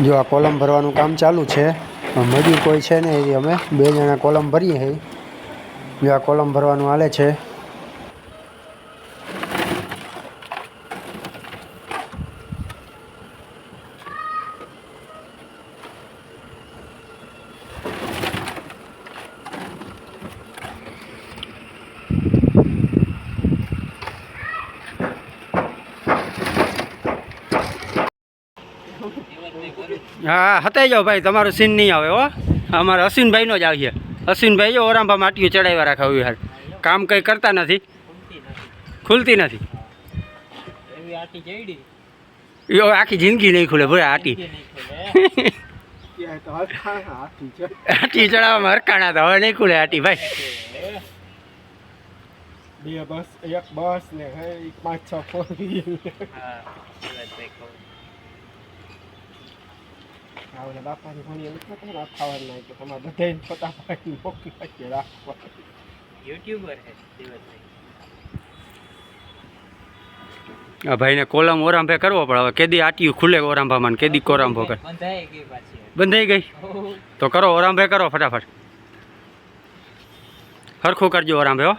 જો આ કોલમ ભરવાનું કામ ચાલુ છે મજૂર કોઈ છે ને એ અમે બે જણા કોલમ ભરીએ છીએ. જો આ કોલમ ભરવાનું હાલે છે હા હતાઈ જાઓ ભાઈ તમારું સીન નહીં આવે હો. અમારે અશ્વિનભાઈનો જ આવીએ. અશ્વિનભાઈ જો ઓરાંભા માટીઓ ચડાવ્યા રાખે હવે હાલ. કામ કંઈ કરતા નથી. ખુલતી નથી. યો એ આખી જિંદગી નહીં ખુલે ભાઈ આટી આટી ચડાવવામાં હરકાણા તો હવે નહીં ખુલે આટી ભાઈ. બે બસ એક બસ ને પાંચ છ ફોર વ્હીલ. હા શિવાજીભાઈ કહું આવડે બાપાની ઘણી એમ નથી તમારે ખાવાનું નહીં કે તમારે બધાને ફટાફટ મોકલી વચ્ચે રાખવા યુટ્યુબર છે શિવાજીભાઈ આ ભાઈને કોલમ ઓરાંભે કરવો પડે. હવે કેદી આટીયું ખુલે ઓરાંભામાં ને કેદી કોરાંભો કરે. બંધાઈ ગઈ પાછી બંધાઈ ગઈ? તો કરો ઓરાંભે કરો ફટાફટ. હરખું કરજો ઓરાંભે હો.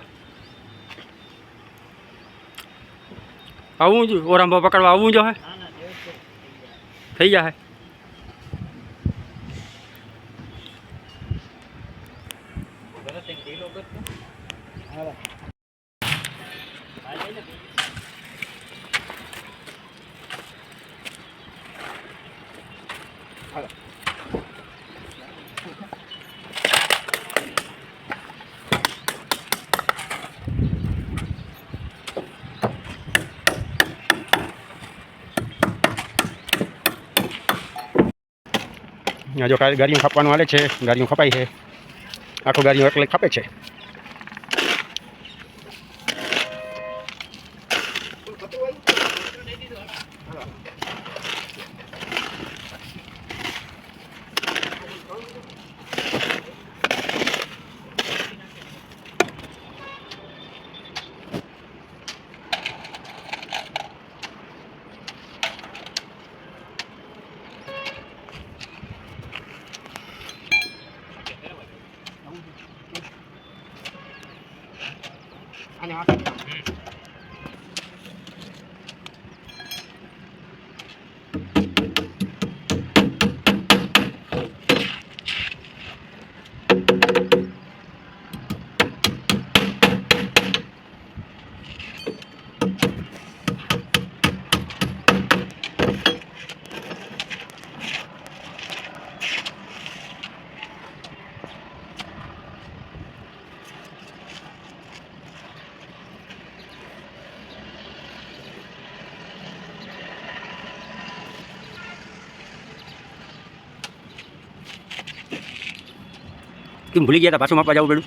આવું જ ઓરાંભો પકડવા આવવું જો હે? ના ના જેવું છે થઈ જાય ભરત એક ઢીલો કરતો હાલો આ લઈ લે હાલો આ જો ગાડીઓ ખાપવાનું હાલે છે ગાડીઓ ખપાય છે. આખું ગાડીઓ એટલે ખપે છે. અને આ કેમ ભૂલી ગયા હતા? પાછું માપવા જવું પડ્યું.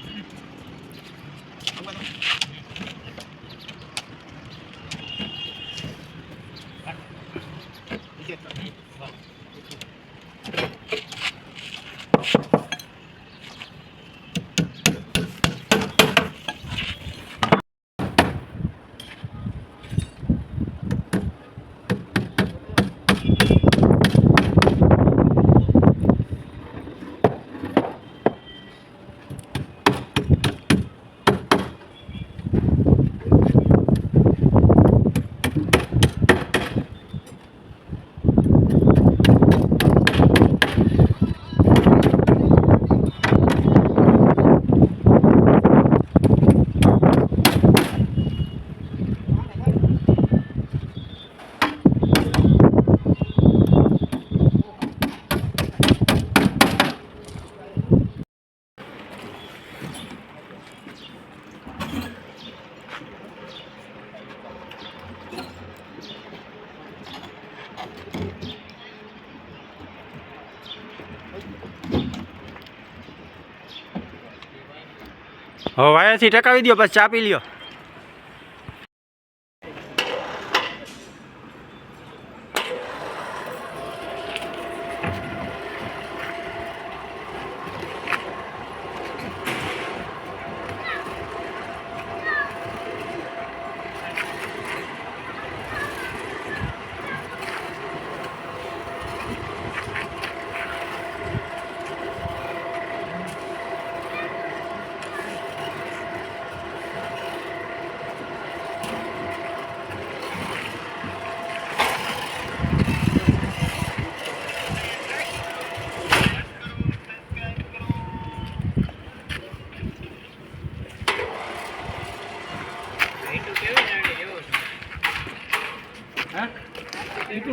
હવે વાયાથી ટકાવી દો બસ ચા પી લ્યો.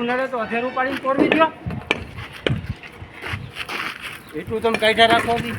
નડે તો અધેરું પાડીને તોડવી દો એટલું તમે કાઢ્યા રાખો દી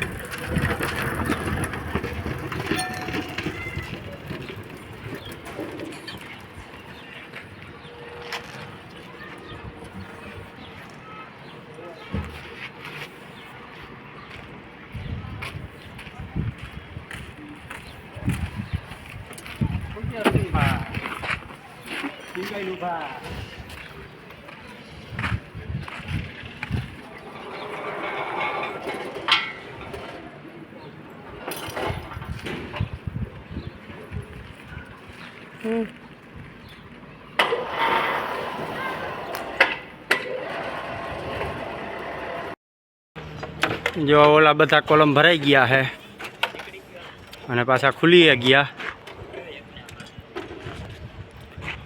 જો ઓલા બધા કોલમ ભરાઈ ગયા છે અને પાછા ખુલી ગયા.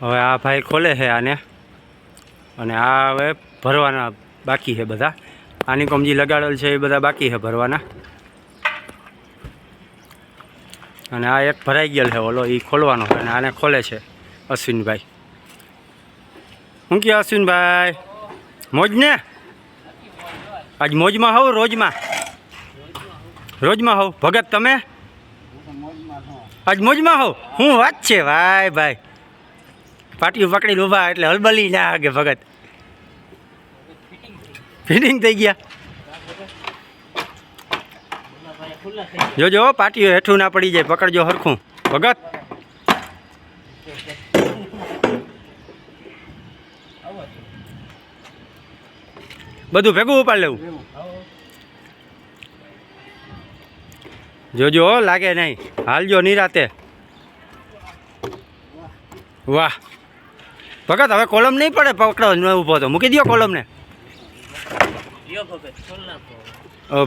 હવે આ ભાઈ ખોલે છે આને. અને આ હવે ભરવાના બાકી છે બધા. આની કોમજી લગાડેલ છે એ બધા બાકી છે ભરવાના. અને આ એક ભરાઈ ગયેલ છે ઓલો એ ખોલવાનો છે અને આને ખોલે છે અશ્વિનભાઈ. શું કહે અશ્વિનભાઈ, મોજ ને? આજ મોજમાં હોવ રોજમાં? રોજમાં હોવ? ભગત તમે? આજ મોજમાં હોવ? હું વાત છે? ભાઈ ભાઈ. પાટીઓ પકડીને ઊભા એટલે હલબલી ના આગે ભગત. ફિટિંગ થઈ ગયા ખુલ્લા થઈ ગયા જોજો પાટીઓ હેઠું ના પડી જાય પકડજો હરખું. ભગત. બધું ભેગું ઉપાડ લેવું. જોજો લાગે નહીં. હાલજો નિરાતે. વાહ. ભગત હવે કોલમ નહીં પડે પકડો ન ઊભો તો. મૂકી દો કોલમને.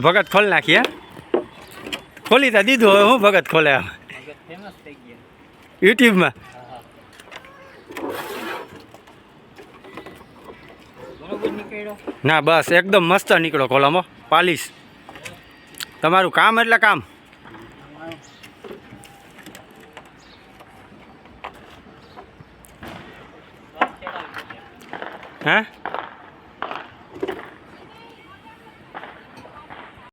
ભગત ખોલ નાખીએ ખોલ તો દીધું, હવે હું ભગત ખોલે ગયા યુટ્યુબમાં. ના, બસ, એકદમ મસ્ત નીકળો કોલમો પાલીશ. તમારું કામ એટલે કામ. હે?